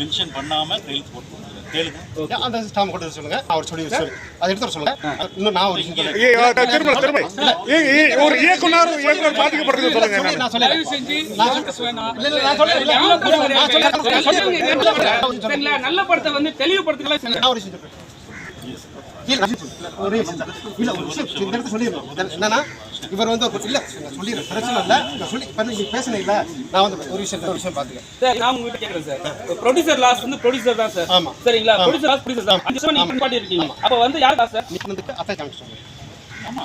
Mention பண்ணாம கையெழுத்து போட்டு கேளுங்க. அந்த ஸ்டாம்ப் வர சொல்லுங்க. அவர் சொல்லி சொல்லி அதை எடுத்து வர சொல்லுங்க. இன்னும் நான் ஒரு திரும்ப திரும்ப ஒரு இயக்குனர் இயக்குனர் பாதிக்கப்படுறது சொல்லுங்க. நான் சொல்லிடுறேன். இல்ல, இல்ல, நான் சொல்றேன். இல்ல, நல்ல. படத்தை வந்து தெளிவுபடுத்துக்கலாம். நான் ஒரு விஷயம். என்னன்னா, இவர் வந்து ஒரு- இல்ல, சொல்லிடுறேன். பிரச்சனை இல்ல. நான் சொல்லி- இப்ப நீங்க பேசுனீங்கல்ல, நான் வந்து ஒரு விஷயம் ஒரு விஷயம் பாத்துக்கிறேன். சார் நான் உங்ககிட்ட கேக்குறேன் சார். ப்ரொடியூசர் லாஸ் வந்து ப்ரொடியூசர் தான் சார். ஆமா. சரிங்களா? ப்ரொடியூசர் லாஸ் ப்ரொடியூசர் தான். அஞ்சு வருஷம் நீங்க பாட்டி இருக்கீங்க அப்ப வந்து யார் லாஸ் சார்? நிக்கணுதுக்கு அத்தை காமிச்சிட்டாங்க.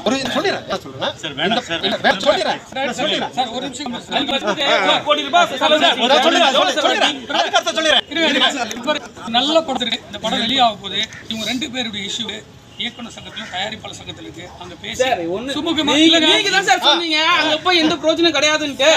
ஒரு சொல்லிடுறேன். நான் சொல்றேன். சார் வேணாம் சார் சொல்லிடுறேன். கோடி ரூபாய் நல்ல படம் இருக்கு இந்த படம் வெளியாக போகுது. இவங்க ரெண்டு பேருடைய இஷ்யூ இயக்குனர் சங்கத்திலும் தயாரிப்பாளர் சங்கத்தில் இருக்கு. அங்க பேசி சுமூகமா நீங்க தான் சார் சொன்னீங்க. அங்க போய் எந்த பிரயோஜனம் கிடையாதுன்ட்டு.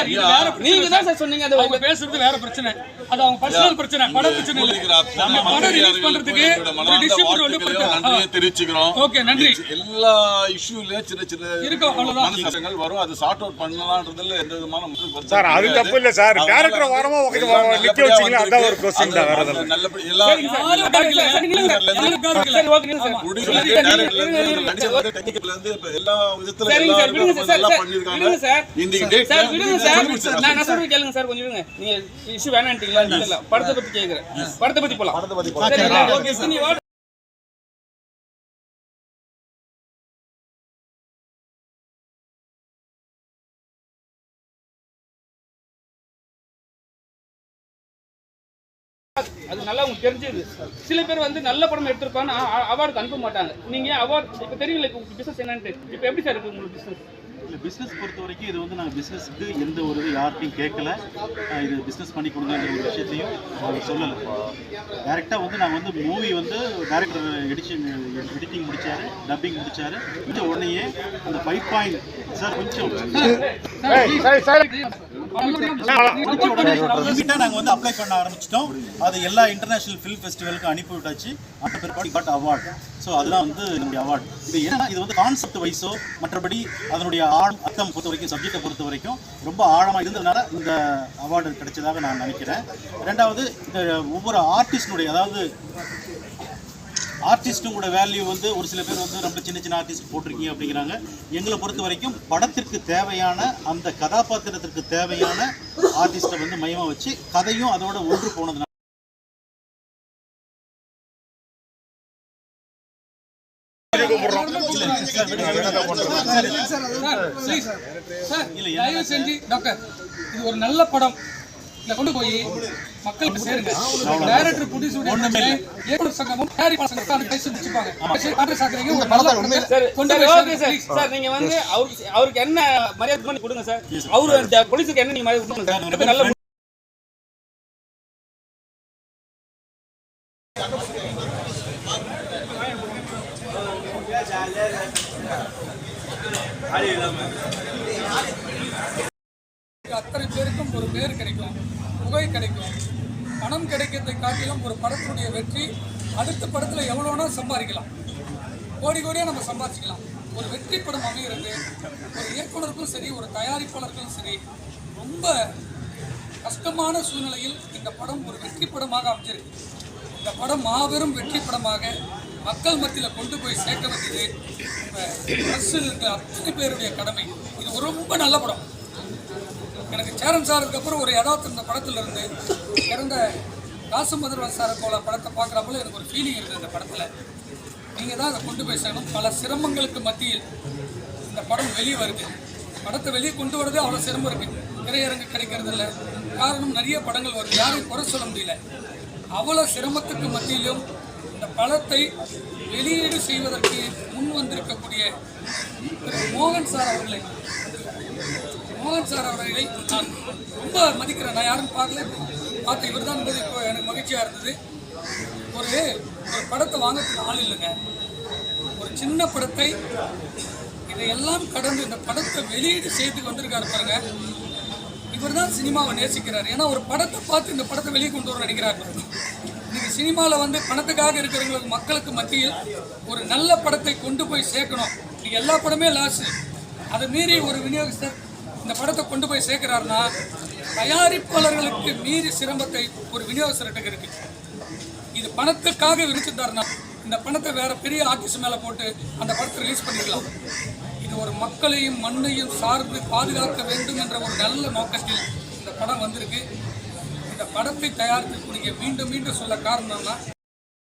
நீங்க தான் சார். சொன்னீங்க. அது அவங்க பேசுறது வேற பிரச்சனை. அது அவங்க பர்சனல் பிரச்சனை. பட பிரச்சனை இல்ல. நம்ம படம் ரிலீஸ் பண்றதுக்கு ஒரு டிஸ்ட்ரிபியூட்டர் வந்து கொடுத்தாங்க. தெரிவிச்சுக்கிறோம். ஓகே நன்றி. எல்லா இஷ்யூலயும் சின்ன சின்ன இருக்கும், அவ்வளவுதான். வரும். அது சார்ட் அவுட் பண்ணலான்றதுல எந்த விதமான சார் அது. தப்பு இல்ல சார். டேரக்டர் வாரமா நிக்க நல்லபடியா வச்சீங்களா? அதான் ஒரு. கொஸ்டின் தான். வேற அது எதுவும் படத்தை பத்தி கேக்குறேன். படத்தை பத்தி போலாம். அது நல்லா உங்களுக்கு தெரிஞ்சது சில பேர் வந்து நல்ல படம் எடுத்திருப்பாங்க அவார்டுக்கு அனுப்ப மாட்டாங்க நீங்க அவார்ட் இப்ப தெரியுங்களா இப்போ பிசினஸ் என்னன்ட்டு இப்போ எப்படி சார் இருக்கு உங்களுக்கு பிசினஸ் இல்லை பிஸ்னஸ் பொறுத்த வரைக்கும் இது வந்து நாங்கள் பிஸ்னஸ்க்கு எந்த ஒரு இது யார்கிட்டையும் கேட்கல இது பிஸ்னஸ் பண்ணி கொடுங்கிற ஒரு விஷயத்தையும் அவர் சொல்லலை டேரெக்டாக வந்து நாங்கள் வந்து மூவி வந்து டேரக்டர் எடிஷன் எடிட்டிங் முடிச்சாரு டப்பிங் முடிச்சாரு முடிச்ச உடனேயே அந்த ஃபைவ் பாயிண்ட் சார் கொஞ்சம் நாங்கள் வந்து அப்ளை பண்ண ஆரம்பிச்சிட்டோம் அது எல்லா இன்டர்நேஷனல் ஃபிலிம் ஃபெஸ்டிவலுக்கும் அனுப்பி விட்டாச்சு அந்த பிற்பாடு பட் அவார்டு ஸோ அதெல்லாம் வந்து என்னுடைய அவார்டு இது ஏன்னா இது வந்து கான்செப்ட் வைஸோ மற்றபடி அதனுடைய ஆழ் அர்த்தம் பொறுத்த வரைக்கும் சப்ஜெக்டை பொறுத்த வரைக்கும் ரொம்ப ஆழமாக இருந்ததுனால இந்த அவார்டு கிடைச்சதாக நான் நினைக்கிறேன் ரெண்டாவது இந்த ஒவ்வொரு ஆர்டிஸ்டினுடைய அதாவது ஆர்டிஸ்ட்டுங்களோட வேல்யூ வந்து ஒரு சில பேர் வந்து ரொம்ப சின்ன சின்ன ஆர்டிஸ்ட் போட்டிருக்கீங்க அப்படிங்கிறாங்க எங்களை பொறுத்த வரைக்கும் படத்திற்கு தேவையான அந்த கதாபாத்திரத்திற்கு தேவையான ஆர்டிஸ்ட்டை வந்து மையமாக வச்சு கதையும் அதோட ஒன்று போனதுனால ப்ளீஸ் தயவு செஞ்சு டாக்டர் இது ஒரு நல்ல படம் இதை கொண்டு போய் மக்களுக்கு சேருங்க. டைரக்டர் இயக்குனர் சங்கமும் சங்கமும் அதை பேசி முடிச்சுப்பாங்க. கான்ட்ராக்ட் ஆக்குறீங்க படத்தை சார் நீங்க வந்து அவருக்கு அவருக்கு என்ன மரியாதை பண்ணி கொடுங்க சார். அவரு போலீஸுக்கு என்ன நீங்க மரியாதை கொடுங்க நல்ல அத்தனை பேருக்கும் ஒரு பேர் கிடைக்கும் புகை கிடைக்கும் பணம் கிடைக்கிறதை காட்டிலும் ஒரு படத்தினுடைய வெற்றி அடுத்த படத்தில் எவ்வளோனா சம்பாதிக்கலாம். கோடி கோடியாக நம்ம சம்பாதிச்சிக்கலாம். ஒரு வெற்றி படம் அமைகிறது ஒரு இயக்குனருக்கும் சரி ஒரு தயாரிப்பாளருக்கும் சரி ரொம்ப கஷ்டமான சூழ்நிலையில் இந்த படம் ஒரு வெற்றி படமாக அமைஞ்சிருக்கு. இந்த படம் மாபெரும் வெற்றி படமாக மக்கள் மத்தியில் கொண்டு போய் சேர்க்க வேண்டியது இப்போ அரசு இருக்கிற அத்தனை பேருடைய கடமை. இது ரொம்ப நல்ல படம். எனக்கு சேரன் சாருக்கு அப்புறம் ஒரு யதார்த்தம் இந்த படத்துல இருந்து இறந்த காசுமதுரவன் சாரை போல படத்தை பார்க்குறப்பல எனக்கு ஒரு ஃபீலிங் இருக்குது இந்த படத்தில். நீங்கள் தான் அதை கொண்டு போய் சேரணும். பல சிரமங்களுக்கு மத்தியில் இந்த படம் வெளியே வருது. படத்தை வெளியே கொண்டு வரதே அவ்வளோ சிரமம் இருக்குது திரையரங்கு கிடைக்கிறது இல்லை. காரணம் நிறைய படங்கள் வருது. யாரையும் குறை சொல்ல முடியல. அவ்வளோ சிரமத்துக்கு மத்தியிலும் படத்தை வெளியீடு செய்வதற்கு முன் வந்திருக்கக்கூடிய மோகன் சார் அவர்களை மோகன் சார் அவர்களை நான் ரொம்ப மதிக்கிறேன். நான் யாரும் பார்க்கல. பார்த்து இவர் தான் என்பது இப்போ எனக்கு மகிழ்ச்சியாக இருந்தது. ஒரு ஒரு படத்தை வாங்கறதுக்கு ஆள் இல்லைங்க. ஒரு சின்ன படத்தை இதையெல்லாம் கடந்து இந்த படத்தை வெளியீடு செய்து வந்திருக்காரு பாருங்க. இவர் தான் சினிமாவை நேசிக்கிறார். ஏன்னா ஒரு படத்தை பார்த்து இந்த படத்தை வெளியே கொண்டு வர நினைக்கிறார் பாருங்க. சினிமாவில் வந்து பணத்துக்காக இருக்கிறவங்களுக்கு மக்களுக்கு மத்தியில் ஒரு நல்ல படத்தை கொண்டு போய் சேர்க்கணும். இன்றைக்கி எல்லா படமே லாஸு அதை மீறி ஒரு விநியோகஸ்தர் இந்த படத்தை கொண்டு போய் சேர்க்கிறாருன்னா தயாரிப்பாளர்களுக்கு மீறி சிரமத்தை ஒரு விநியோகஸ்தர்கிட்ட இருக்கு. இது பணத்துக்காக விரிச்சிருந்தாருன்னா இந்த பணத்தை வேற பெரிய ஆர்டிஸ்ட் மேலே போட்டு அந்த படத்தை ரிலீஸ் பண்ணிக்கலாம். இது ஒரு மக்களையும் மண்ணையும் சார்ந்து பாதுகாக்க வேண்டும் என்ற ஒரு நல்ல நோக்கத்தில் இந்த படம் வந்திருக்கு. இந்த படத்தை தயாரிக்கக்கூடிய மீண்டும் மீண்டும் சொல்ல காரணம்னா